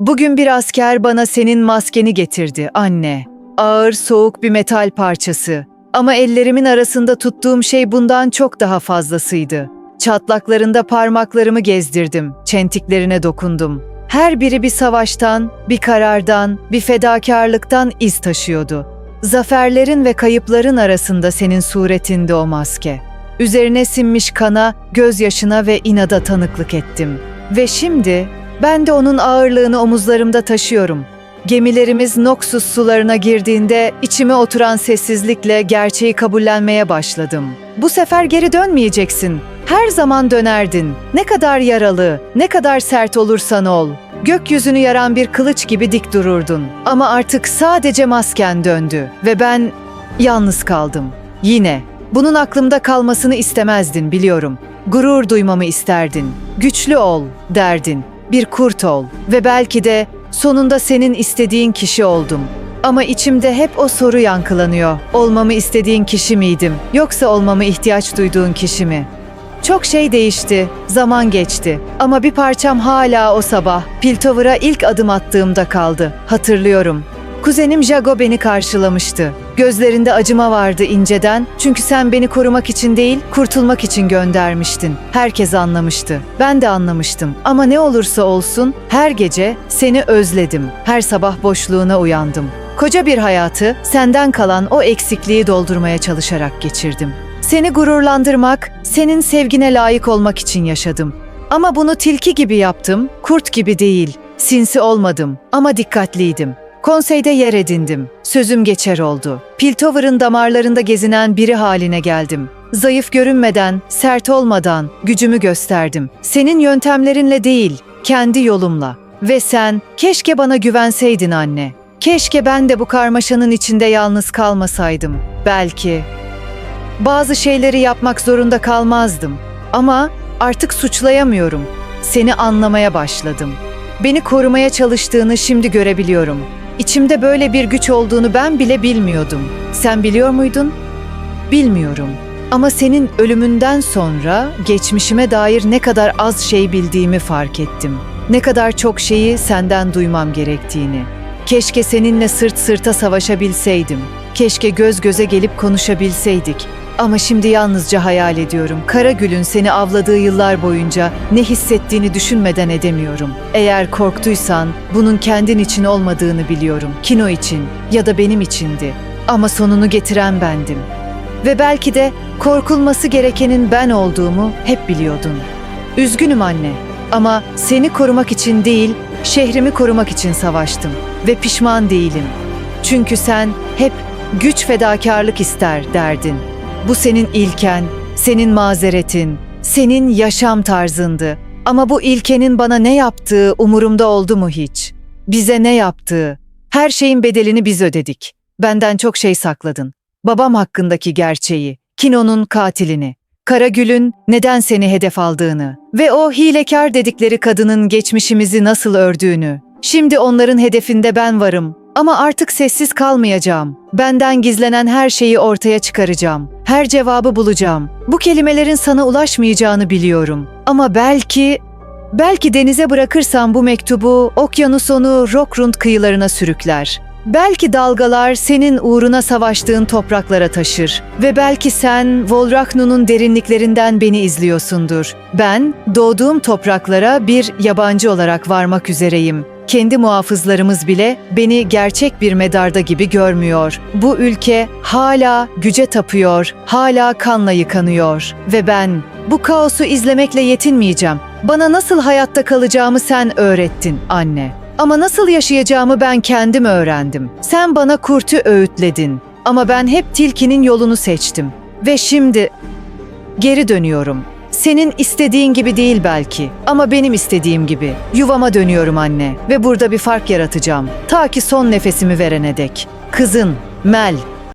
Bugün bir asker bana senin maskeni getirdi anne. Ağır soğuk bir metal parçası. Ama ellerimin arasında tuttuğum şey bundan çok daha fazlasıydı. Çatlaklarında parmaklarımı gezdirdim, çentiklerine dokundum. Her biri bir savaştan, bir karardan, bir fedakarlıktan iz taşıyordu. Zaferlerin ve kayıpların arasında senin suretinde o maske. Üzerine sinmiş kana, gözyaşına ve inada tanıklık ettim. Ve şimdi ben de onun ağırlığını omuzlarımda taşıyorum. Gemilerimiz Noxus sularına girdiğinde içime oturan sessizlikle gerçeği kabullenmeye başladım. Bu sefer geri dönmeyeceksin. Her zaman dönerdin. Ne kadar yaralı, ne kadar sert olursan ol. Gökyüzünü yaran bir kılıç gibi dik dururdun. Ama artık sadece masken döndü ve ben yalnız kaldım. Yine bunun aklımda kalmasını istemezdin biliyorum. Gurur duymamı isterdin. Güçlü ol derdin. Bir kurt ol ve belki de sonunda senin istediğin kişi oldum. Ama içimde hep o soru yankılanıyor. Olmamı istediğin kişi miydim yoksa olmamı ihtiyaç duyduğun kişi mi? Çok şey değişti, zaman geçti. Ama bir parçam hala o sabah Piltover'a ilk adım attığımda kaldı. Hatırlıyorum. Kuzenim Jago beni karşılamıştı. Gözlerinde acıma vardı inceden çünkü sen beni korumak için değil, kurtulmak için göndermiştin. Herkes anlamıştı. Ben de anlamıştım. Ama ne olursa olsun her gece seni özledim. Her sabah boşluğuna uyandım. Koca bir hayatı senden kalan o eksikliği doldurmaya çalışarak geçirdim. Seni gururlandırmak, senin sevgine layık olmak için yaşadım. Ama bunu tilki gibi yaptım, kurt gibi değil. Sinsi olmadım ama dikkatliydim. Konseyde yer edindim. Sözüm geçer oldu. Piltover'ın damarlarında gezinen biri haline geldim. Zayıf görünmeden, sert olmadan gücümü gösterdim. Senin yöntemlerinle değil, kendi yolumla. Ve sen keşke bana güvenseydin anne. Keşke ben de bu karmaşanın içinde yalnız kalmasaydım. Belki bazı şeyleri yapmak zorunda kalmazdım. Ama artık suçlayamıyorum. Seni anlamaya başladım. Beni korumaya çalıştığını şimdi görebiliyorum. İçimde böyle bir güç olduğunu ben bile bilmiyordum. Sen biliyor muydun? Bilmiyorum. Ama senin ölümünden sonra geçmişime dair ne kadar az şey bildiğimi fark ettim. Ne kadar çok şeyi senden duymam gerektiğini. Keşke seninle sırt sırta savaşabilseydim. Keşke göz göze gelip konuşabilseydik. Ama şimdi yalnızca hayal ediyorum. Karagül'ün seni avladığı yıllar boyunca ne hissettiğini düşünmeden edemiyorum. Eğer korktuysan bunun kendin için olmadığını biliyorum. Kino için ya da benim içindi. Ama sonunu getiren bendim. Ve belki de korkulması gerekenin ben olduğumu hep biliyordun. Üzgünüm anne ama seni korumak için değil, şehrimi korumak için savaştım ve pişman değilim. Çünkü sen hep güç fedakarlık ister derdin. Bu senin ilken, senin mazeretin, senin yaşam tarzındı. Ama bu ilkenin bana ne yaptığı umurumda oldu mu hiç? Bize ne yaptığı? Her şeyin bedelini biz ödedik. Benden çok şey sakladın. Babam hakkındaki gerçeği, Kino'nun katilini, Karagül'ün neden seni hedef aldığını ve o hilekar dedikleri kadının geçmişimizi nasıl ördüğünü. Şimdi onların hedefinde ben varım ama artık sessiz kalmayacağım. Benden gizlenen her şeyi ortaya çıkaracağım. Her cevabı bulacağım. Bu kelimelerin sana ulaşmayacağını biliyorum. Ama belki belki denize bırakırsam bu mektubu okyanus onu Rockrund kıyılarına sürükler. Belki dalgalar senin uğruna savaştığın topraklara taşır ve belki sen Volraknu'nun derinliklerinden beni izliyorsundur. Ben doğduğum topraklara bir yabancı olarak varmak üzereyim. Kendi muhafızlarımız bile beni gerçek bir medarda gibi görmüyor. Bu ülke hala güce tapıyor, hala kanla yıkanıyor ve ben bu kaosu izlemekle yetinmeyeceğim. Bana nasıl hayatta kalacağımı sen öğrettin anne. Ama nasıl yaşayacağımı ben kendim öğrendim. Sen bana kurtu öğütledin. Ama ben hep tilkinin yolunu seçtim. Ve şimdi geri dönüyorum. Senin istediğin gibi değil belki ama benim istediğim gibi. Yuvama dönüyorum anne ve burada bir fark yaratacağım. Ta ki son nefesimi verene dek. Kızın, Mel,